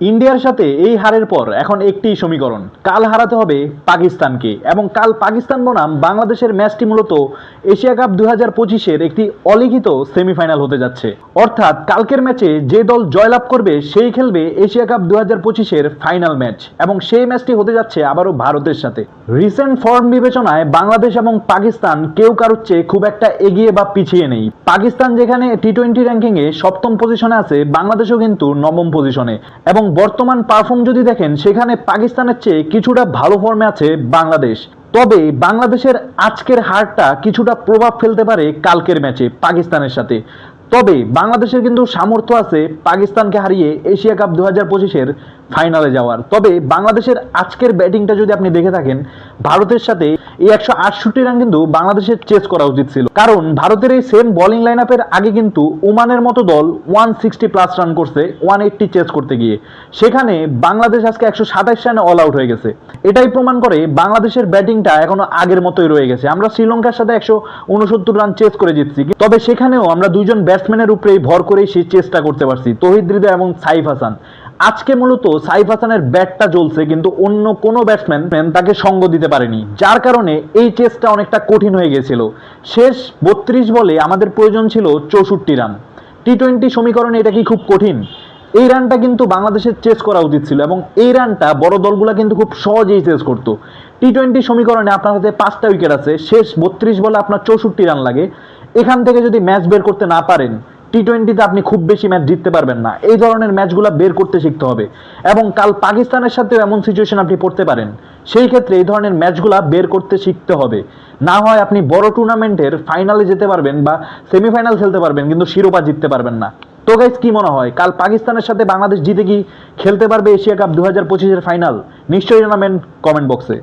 ইন্ডিয়ার সাথে এই হারের পর এখন একটি সমীকরণ। কাল হারাতে হবে পাকিস্তানকে এবং কাল পাকিস্তান বনাম বাংলাদেশের ম্যাচটি মূলত এশিয়া কাপ দুই হাজার পঁচিশের একটি অলিখিত সেমিফাইনাল হতে যাচ্ছে। অর্থাৎ কালকের ম্যাচে যে দল জয়লাভ করবে সেই খেলবে এশিয়া কাপ দু হাজার পঁচিশের ফাইনাল ম্যাচ এবং সেই ম্যাচটি হতে যাচ্ছে আবারও ভারতের সাথে। রিসেন্ট ফর্ম বিবেচনায় বাংলাদেশ এবং পাকিস্তান কেউ কারোর চেয়ে খুব একটা এগিয়ে বা পিছিয়ে নেই। পাকিস্তান যেখানে টি টোয়েন্টি র্যাঙ্কিংয়ে সপ্তম পজিশনে আছে, বাংলাদেশও কিন্তু নবম পজিশনে এবং বর্তমান পারফর্ম যদি দেখেন, সেখানে পাকিস্তানের চেয়ে কিছুটা ভালো ফর্মে আছে বাংলাদেশ। তবে বাংলাদেশের আজকের হারটা কিছুটা প্রভাব ফেলতে পারে কালকের ম্যাচে পাকিস্তানের সাথে। তবে বাংলাদেশের কিন্তু সামর্থ্য আছে পাকিস্তানকে হারিয়ে এশিয়া কাপ দু হাজার পঁচিশের ফাইনালে যাওয়ার। তবে বাংলাদেশের আজকের ব্যাটিংটা যদি আপনি দেখে থাকেন, ভারতের সাথে এই একশো আটষট্টি রান কিন্তু বাংলাদেশের চেস করা উচিত ছিল। কারণ ভারতের এই সেম বোলিং লাইন আপের আগে কিন্তু ওমানের মতো দল ওয়ান সিক্সটি প্লাস রান করছে ওয়ান এইট্টি চেস করতে গিয়ে। সেখানে বাংলাদেশ আজকে একশো সাতাশ রানে অল আউট হয়ে গেছে। এটাই প্রমাণ করে বাংলাদেশের ব্যাটিংটা এখনও আগের মতোই রয়ে গেছে। আমরা শ্রীলঙ্কার সাথে একশো উনসত্তর রান চেস করে জিতছি। তবে সেখানেও আমরা দুইজন ব্যাটসম্যানের উপরেই ভর করেই সেই চেষ্টা করতে পারছি। তহিদ হৃদয় এবং সাইফ হাসান। আজকে মূলত সাইফ হাসানের ব্যাটটা জ্বলছে, কিন্তু অন্য কোনো ব্যাটসম্যান তাকে সঙ্গ দিতে পারেনি, যার কারণে এই চেসটা অনেকটা কঠিন হয়ে গেছিল। শেষ বত্রিশ বলে আমাদের প্রয়োজন ছিল চৌষট্টি রান। টি টোয়েন্টি সমীকরণে এটা কি খুব কঠিন? এই রানটা কিন্তু বাংলাদেশের চেস করা উচিত ছিল এবং এই রানটা বড় দলগুলো কিন্তু খুব সহজেই চেস করতো। টি টোয়েন্টি সমীকরণে আপনার হাতে পাঁচটা উইকেট আছে, শেষ বত্রিশ বলে আপনার চৌষট্টি রান লাগে। এখান থেকে যদি ম্যাচ বের করতে না পারেন টি টোয়েন্টিতে আপনি খুব বেশি ম্যাচ জিততে পারবেন না। এই ধরনের ম্যাচগুলো বের করতে শিখতে হবে। এবং কাল পাকিস্তানের সাথেও এমন সিচুয়েশন আপনি পড়তে পারেন। সেই ক্ষেত্রে এই ধরনের ম্যাচগুলা বের করতে শিখতে হবে। না হয় আপনি বড় টুর্নামেন্টের ফাইনালে যেতে পারবেন বা সেমিফাইনাল খেলতে পারবেন, কিন্তু শিরোপা জিততে পারবেন না। তো গাইজ কি মনে হয়? কাল পাকিস্তানের সাথে বাংলাদেশ জিতে কি খেলতে পারবে এশিয়া কাপ দু হাজার পঁচিশের ফাইনাল নিশ্চয়ই জানাবেন কমেন্ট বক্সে